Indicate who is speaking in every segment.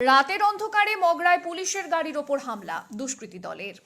Speaker 1: রাতের অন্ধকারে মগরায় পুলিশের গাড়ির ওপর হামলা দুষ্কৃতী দলের।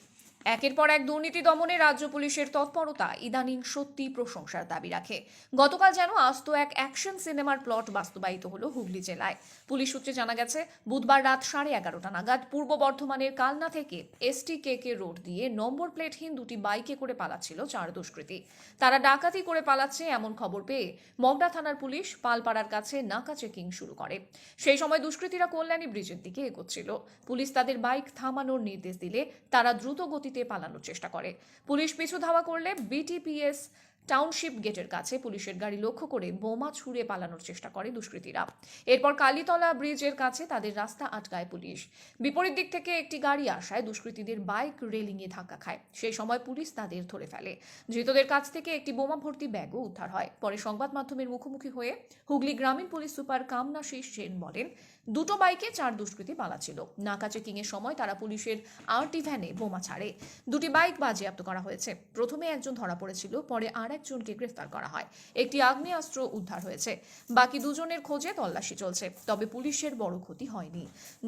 Speaker 1: একের পর এক দুর্নীতি দমনে রাজ্য পুলিশের তৎপরতা, ইদানিং সত্যি প্রশংসার দাবি রাখে। গতকাল যেন আস্ত এক অ্যাকশন সিনেমার প্লট বাস্তবায়িত হলো হুগলি জেলায়। পুলিশ সূত্রে জানা গেছে, বুধবার রাত সাড়ে এগারোটা নাগাদ পূর্ব বর্ধমানের কালনা থেকে এসটি কে কে রোড দিয়ে নম্বর প্লেটহীন দুটি বাইকে করে পালাচ্ছিল চার দুষ্কৃতী। তারা ডাকাতি করে পালাচ্ছে এমন খবর পেয়ে মগডা থানার পুলিশ পালপাড়ার কাছে নাকা চেকিং শুরু করে। সেই সময় দুষ্কৃতীরা কল্যাণী ব্রিজের দিকে এগোচ্ছিল। পুলিশ তাদের বাইক থামানোর নির্দেশ দিলে তারা দ্রুত গতিতে পালানোর চেষ্টা করে। পুলিশ পিছু ধাওয়া করলে বিটিপিএস টাউনশিপ গেটের কাছে পুলিশের গাড়ি লক্ষ্য করে বোমা ছুড়ে পালানোর চেষ্টা করে দুষ্কৃতীরা। এরপর কালীতলা ব্রিজের কাছে তাদের রাস্তা আটকায় পুলিশ। বিপরীত দিক থেকে একটি গাড়ি আসায় দুষ্কৃতীদের বাইক রেলিংয়ে ধাক্কা খায়। সেই সময় পুলিশ তাদের ধরে ফেলে। ধৃতদের কাছ থেকে একটি বোমা ভর্তি ব্যাগও উদ্ধার হয়। পরে সংবাদ মাধ্যমের মুখোমুখি হয়ে হুগলি গ্রামীণ পুলিশ সুপার কামনাশিস সেন বলেন, দুটো বাইকে চার দুষ্কৃতী পালাচ্ছিল। নাকা চেকিং এর সময় তারা পুলিশের আরটি ভ্যানে বোমা ছাড়ে। দুটি বাইক বাজেয়াপ্ত করা হয়েছে। প্রথমে একজন ধরা পড়েছিল, পরে আর একজনকে গ্রেফতার করা হয়। একটি আগ্নেয়াস্ত্র উদ্ধার হয়েছে। বাকি দুজনের খোঁজে তল্লাশি চলছে, তবে পুলিশের বড় ক্ষতি হয়নি।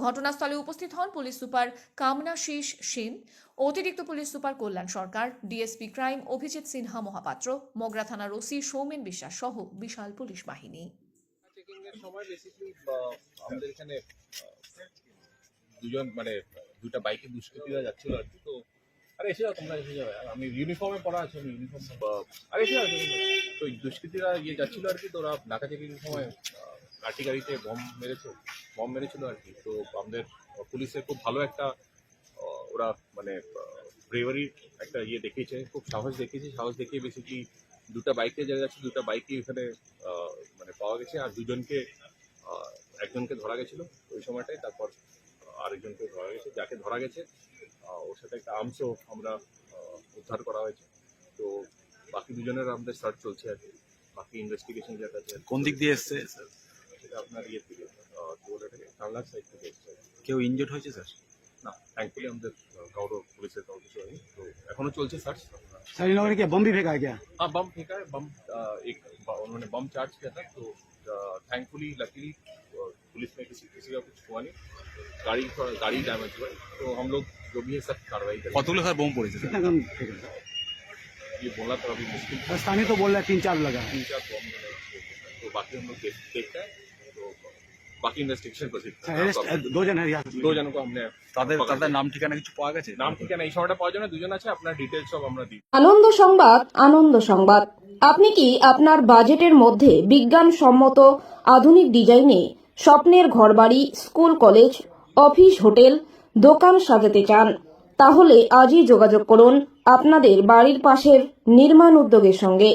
Speaker 1: ঘটনাস্থলে উপস্থিত হন পুলিশ সুপার কামনাশিস সেন, অতিরিক্ত police super Kalyan Sarkar, DSP crime Abhijit Sinha Mohapatra, Mogra থানার ওসি সৌমেন বিশ্বাস সহ বিশাল পুলিশ বাহিনী।
Speaker 2: বেসিক্যালি আমাদের এখানে দুজন মানে দুটা বাইকে দুষ্কৃতীরা যাচ্ছিল আর কি, তো আরে এসে যাও তোমরা এসে যাও। আমি ইউনিফর্মে পড়া আছে আমি ইউনিফর্ম আরে এসে যাও তো দুষ্কৃতীরা ইয়ে যাচ্ছিল আর কি তো ওরা নাকা চেকিং এর সময় লাঠি গাড়িতে বম মেরেছে বম মেরেছিল আর কি। তো আমাদের পুলিশের খুব ভালো একটা ওরা মানে ব্রেভারি একটা ইয়ে দেখিয়েছে খুব সাহস দেখিয়েছে। সাহস দেখিয়ে বেসিক্যালি দুটা বাইকে যারা যাচ্ছে দুটা বাইকই এখানে মানে পাওয়া গেছে। আর দুজনকে আহ, একজনকে ধরা গেছিল ওই সময়টাই তারপর আরেকজনকে ধরা গেছে যাকে ধরা গেছে আহ, ওর সাথে একটা আর্মসও আমরা আহ, উদ্ধার করা হয়েছে তো বাকি দুজনের আমাদের সার্চ চলছে আর কি বাকি ইনভেস্টিগেশন যেটা আছে
Speaker 3: কোন দিক দিয়ে এসছে
Speaker 2: সেটা আপনার ইয়ে থেকে আহ, কি বলে এটাকে কানলার সাইড থেকে এসছে আর কি।
Speaker 3: কেউ ইনজোর্ড হয়েছে স্যার
Speaker 2: না থ্যাঙ্কফুলি আমাদের আহ, কারো পুলিশের কারো কিছু হয়নি তো এখনো চলছে সার্চ
Speaker 4: सर इन लोगों ने क्या बम भी फेंका है क्या
Speaker 2: हाँ बम फेंका है बम अ, एक ब- उन्होंने बम चार्ज किया था तो थैंकफुली लकीली पुलिस में किसी किसी का कुछ हुआ नहीं गाड़ी थोड़ा गाड़ी डैमेज हुआ है। तो हम लोग जो भी है सब कार्रवाई करेंगे
Speaker 3: কতগুলো স্যার বোম পড়েছে স্যার
Speaker 4: कितना कम फेंका
Speaker 2: ये बोलना तो अभी मुश्किल था
Speaker 4: स्थानीय तो बोल रहा है तीन चार लगा है
Speaker 2: तीन चार बम मैंने तो बाकी हम लोग देख- देखते हैं तो बाकी इन्वेस्टिगेशन प्रोसीड
Speaker 4: अच्छा, अरेस्ट दो जन है यहाँ
Speaker 2: दो जनों को हमने
Speaker 3: তাদের
Speaker 2: पकड़
Speaker 3: তাদের
Speaker 2: लिया।
Speaker 3: নাম ঠিকানা কিছু পাওয়া গেছে
Speaker 2: নাম ঠিকানা এই সময়টা পাওয়া যায় না দুজন আছে আপনার ডিটেলস সব আমরা দিই
Speaker 5: আনন্দ সংবাদ আনন্দ সংবাদ আপনি কি আপনার বাজেটের মধ্যে বিজ্ঞানসম্মত আধুনিক ডিজাইনে স্বপ্নের ঘরবাড়ি, স্কুল, কলেজ, অফিস, হোটেল, দোকান সাজাতে চান। তাহলে আজই যোগাযোগ করুন আপনাদের বাড়ির পাশের নির্মাণ উদ্যোগের সঙ্গে।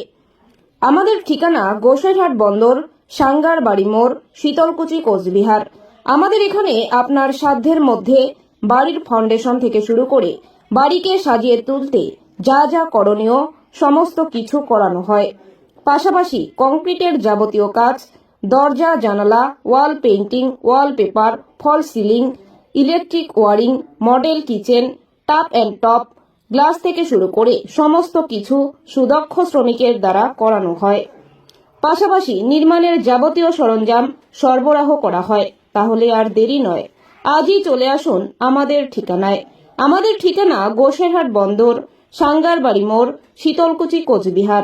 Speaker 5: আমাদের ঠিকানা গোসাইরহাট বন্দর, সাঙ্গার বাড়ি মোড়, শীতলকুচি, কোচবিহার। আমাদের এখানে আপনার সাধ্যের মধ্যে বাড়ির ফাউন্ডেশন থেকে শুরু করে বাড়িকে সাজিয়ে তুলতে যা যা করণীয়, সমস্ত কিছু করানো হয়। পাশাপাশি কংক্রিটের যাবতীয় কাজ দরজা, জানালা, wall painting wallpaper false ceiling, electric wiring, model kitchen, tap and top, glass থেকে শুরু করে সমস্ত কিছু সুদক্ষ শ্রমিকের দ্বারা করানো হয়। পাশাপাশি নির্মাণের যাবতীয় সরঞ্জাম সরবরাহ করা হয়, তাহলে আর দেরি নয়। আজই চলে আসুন আমাদের ঠিকানায়। আমাদের ঠিকানা গোসেরহাট বন্দর, সাঙ্গারবাড়ি মোড়, শীতলকুচি কোচবিহার।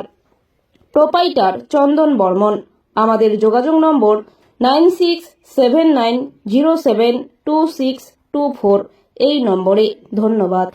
Speaker 5: প্রোপাইটার চন্দন বর্মন। আমাদের যোগাযোগ নম্বর nine six seven nine zero seven two six two four. এই নম্বরে ধন্যবাদ।